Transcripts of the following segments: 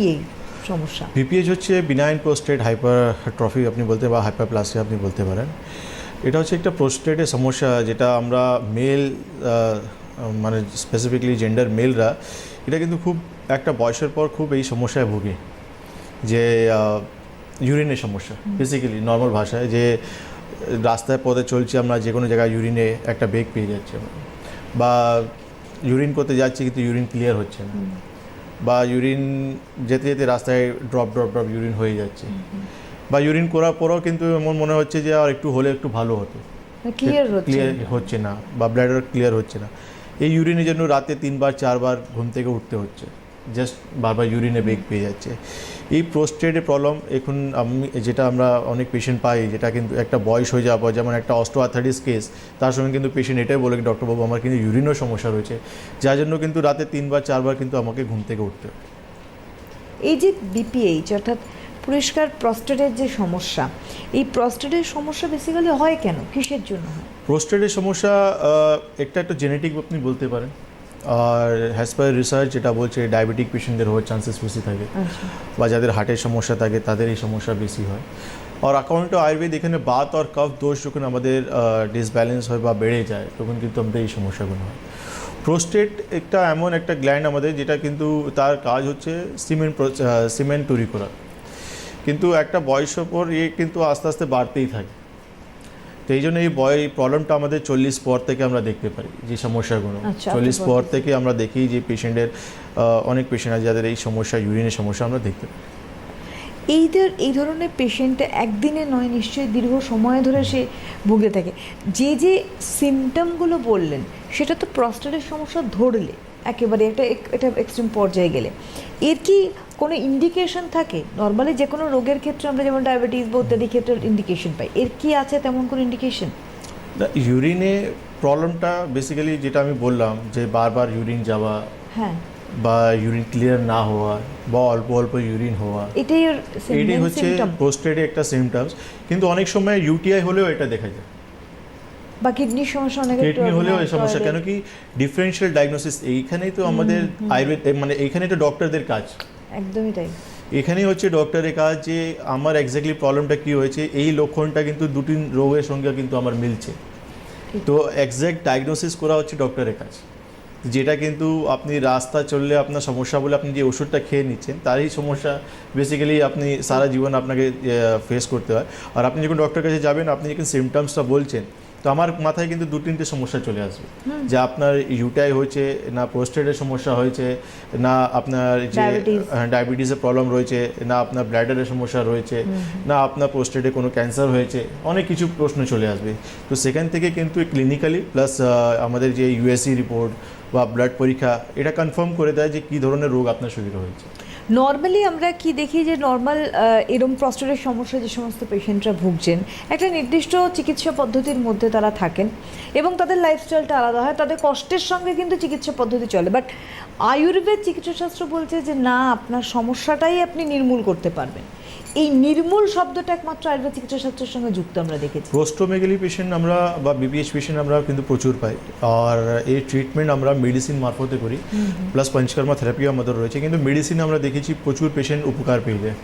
এই সমস্যা। বিপিএইচ হচ্ছে বিনাইন প্রোস্টেট হাইপারট্রফি আপনি বলতে বা হাইপারপ্লাসিয়া আপনি বলতে পারেন। এটা হচ্ছে একটা প্রোস্টেটের সমস্যা যেটা আমরা মেল মানে স্পেসিফিকলি জেন্ডার মেলরা এটা কিন্তু খুব একটা বয়সের পর খুব এই সমস্যায় ভুগে। যে ইউরিনের সমস্যা বেসিক্যালি নর্মাল ভাষায় যে রাস্তায় পথে চলছি আমরা যে কোনো জায়গায় ইউরিনে একটা বেগ পেয়ে যাচ্ছে বা ইউরিন করতে যাচ্ছি কিন্তু ইউরিন ক্লিয়ার হচ্ছে না। বা ইউরিন যেতে যেতে রাস্তায় ড্রপ ড্রপ ড্রপ ইউরিন হয়ে যাচ্ছে। বা ইউরিন করার পরও কিন্তু এমন মনে হচ্ছে যে আর একটু হলে একটু ভালো হতো। ক্লিয়ার হচ্ছে ক্লিয়ার হচ্ছে না বা ব্লাডার ক্লিয়ার হচ্ছে না। এই ইউরিনের জন্য রাতে তিনবার চারবার ঘুম থেকে উঠতে হচ্ছে। জাস্ট বারবার ইউরিনে বেগ পেয়ে যাচ্ছে। এই প্রোস্টেটের প্রবলেম এখন আমি যেটা আমরা অনেক পেশেন্ট পাই যেটা কিন্তু একটা বয়স হয়ে যাওয়া যেমন একটা অস্টোআথারিস কেস তার সঙ্গে কিন্তু পেশেন্ট এটাই বলে ডক্টরবাবু আমার কিন্তু ইউরিনও সমস্যা রয়েছে। যার জন্য কিন্তু রাতে তিনবার চারবার কিন্তু আমাকে ঘুম থেকে উঠতে এই যে বিপিএইচ অর্থাৎ পরিষ্কার প্রস্টেটের যে সমস্যা এই প্রস্টেটের সমস্যা বেসিক্যালি হয় কেন? কিসের জন্য হয়? প্রোস্টেটের সমস্যা একটা একটা জেনেটিক আপনি বলতে পারেন। আর হ্যাজ পার রিসার্চ যেটা বলছে ডায়াবেটিক পেশেন্টদের হওয়ার চান্সেস বেশি থাকে আচ্ছা। বা যাদের হার্টের সমস্যা থাকে তাদের এই সমস্যা বেশি হয়। আর অ্যাকাউন্ট টু আয়ুর্বেদ এখানে বাত আর কফ দোষ যখন আমাদের ডিসব্যালেন্স হয় বা বেড়ে যায় তখন কিন্তু আমাদের এই সমস্যাগুলো হয়। প্রোস্টেট একটা এমন একটা গ্ল্যান্ড আমাদের যেটা কিন্তু তার কাজ হচ্ছে সিমেন্ট সিমেন্ট তৈরি করা। কিন্তু একটা বয়সের পর এ কিন্তু আস্তে আস্তে বাড়তেই থাকে। তো এই জন্য এই বয় প্রবলেমটা আমাদের চল্লিশ পর থেকে আমরা দেখতে পারি যে সমস্যাগুলো। আচ্ছা, চল্লিশ পর থেকে আমরা দেখি যে পেশেন্টের অনেক পেশেন্ট আছে যাদের এই সমস্যা ইউরিনের সমস্যা আমরা দেখতে পাই। এইদের এই ধরনের পেশেন্ট একদিনে নয় নিশ্চয়ই দীর্ঘ সময় ধরে সে ভুগে থাকে। যে যে সিমটমগুলো বললেন সেটা তো প্রস্টেটের সমস্যা ধরলে। একেবারে একটা এটা এক্সট্রিম পর্যায়ে গেলে। এর কি কোনো ইন্ডিকেশন থাকে? নর্মালি যে কোনো রোগের ক্ষেত্রে আমরা যেমন ডায়াবেটিস বা ইত্যাদি ক্ষেত্রে ইন্ডিকেশন পাই। এর কি আছে তেমন কোনো ইন্ডিকেশন ইউরিনে প্রবলেমটা বেসিক্যালি যেটা আমি বললাম যে বারবার ইউরিন যাওয়া হ্যাঁ। বা ইউরিন ক্লিয়ার না হওয়া বা অল্প অল্প ইউরিন হওয়া এটাই এটাই হচ্ছে প্রোস্টেটের একটা সিমটমস কিন্তু অনেক সময় ইউটিআই হলেও এটা দেখা যায়। বা কিডনির সমস্যা অনেক কিডনি হলেও এই সমস্যা কেন কি ডিফারেন্সিয়াল ডায়াগনোসিস এইখানেই তো আমাদের আয়ুর্বেদ মানে এইখানেই তো ডক্টরদের কাজ। একদমই তাই। এখানেই হচ্ছে ডক্টরের কাজ যে আমার এক্স্যাক্টলি প্রবলেমটা কী হয়েছে এই লক্ষণটা কিন্তু দুটি রোগের সঙ্গে কিন্তু আমার মিলছে। তো এক্স্যাক্ট ডায়াগনোসিস করা হচ্ছে ডক্টরের কাজ। যেটা কিন্তু আপনি রাস্তা চললে আপনার সমস্যা বলে আপনি যে ওষুধটা খেয়ে নিচ্ছেন তারই সমস্যা বেসিক্যালি আপনি সারা জীবন আপনাকে ফেস করতে হয়। আর আপনি যখন ডক্টরের কাছে যাবেন আপনি যখন সিমটমসটা বলছেন তো আমার মাথায় কিন্তু দু তিনটে সমস্যা চলে আসবে। যে আপনার ইউটাই হয়েছে না প্রোস্টেটের সমস্যা হয়েছে না আপনার যে ডায়াবেটিসের প্রবলেম রয়েছে না আপনার ব্লাডারের সমস্যা রয়েছে না আপনার প্রোস্টেটে কোনো ক্যান্সার হয়েছে অনেক কিছু প্রশ্ন চলে আসবে। তো সেখান থেকে কিন্তু ক্লিনিক্যালি প্লাস আমাদের যে ইউএসসি রিপোর্ট বা ব্লাড পরীক্ষা এটা কনফার্ম করে দেয় যে কী ধরনের রোগ আপনার শরীরে হয়েছে। নর্মালি আমরা কি দেখি যে নর্মাল এরম প্রস্টেটের সমস্যা যে সমস্ত পেশেন্টরা ভুগছেন, একটা নির্দিষ্ট চিকিৎসা পদ্ধতির মধ্যে তারা থাকেন এবং তাদের লাইফস্টাইলটা আলাদা হয়, তাদের কষ্টের সঙ্গে কিন্তু চিকিৎসা পদ্ধতি চলে। বাট আয়ুর্বেদ চিকিৎসাশাস্ত্র বলছে যে, না, আপনার সমস্যাটাই আপনি নির্মূল করতে পারবেন। এই নির্মূল শব্দটা একমাত্র আয়ুর্বেদ চিকিৎসাশাস্ত্রের সঙ্গে যুক্ত আমরা দেখেছি। প্রোস্টোমেগালি পেশেন্ট আমরা বা বিপিএইচ পেশেন্ট আমরা কিন্তু প্রচুর পাই। আর এই ট্রিটমেন্ট আমরা মেডিসিন মারফতে করি। প্লাস পঞ্চকর্মা থেরাপিও আমাদের রয়েছে। কিন্তু মেডিসিন আমরা দেখেছি প্রচুর পেশেন্ট উপকার পেয়ে যায়।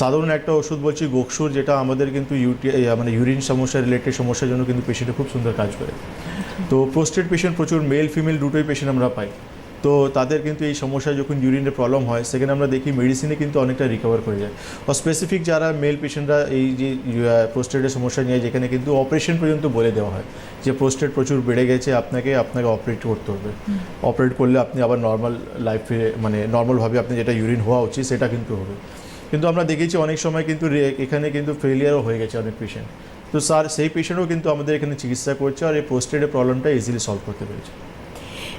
সাধারণ একটা ওষুধ বলছি গোকসুর যেটা আমাদের কিন্তু ইউটি মানে ইউরিন সমস্যা রিলেটেড সমস্যার জন্য কিন্তু পেশেন্টে খুব সুন্দর কাজ করে। তো প্রোস্টেট পেশেন্ট প্রচুর মেল ফিমেল দুটোই পেশেন্ট আমরা পাই। তো তাদের কিন্তু এই সমস্যা যখন ইউরিনের প্রবলেম হয় সেখানে আমরা দেখি মেডিসিনে কিন্তু অনেকটা রিকভার করে যায়। আর স্পেসিফিক যারা মেল পেশেন্টরা এই যে প্রোস্টেটের সমস্যা নিয়ে যেখানে কিন্তু অপারেশন পর্যন্ত বলে দেওয়া হয় যে প্রোস্টেট প্রচুর বেড়ে গেছে আপনাকে আপনাকে অপারেট করতে হবে। অপারেট করলে আপনি আবার নর্মাল লাইফে মানে নর্মালভাবে আপনি যেটা ইউরিন হওয়া উচিত সেটা কিন্তু হবে। কিন্তু আমরা দেখেছি অনেক সময় কিন্তু এখানে কিন্তু ফেলিয়ারও হয়ে গেছে অনেক পেশেন্ট তো স্যার সেই পেশেন্টও কিন্তু আমাদের এখানে চিকিৎসা করছে আর এই প্রোস্টেটের প্রবলেমটা ইজিলি সলভ করতে পেরেছে।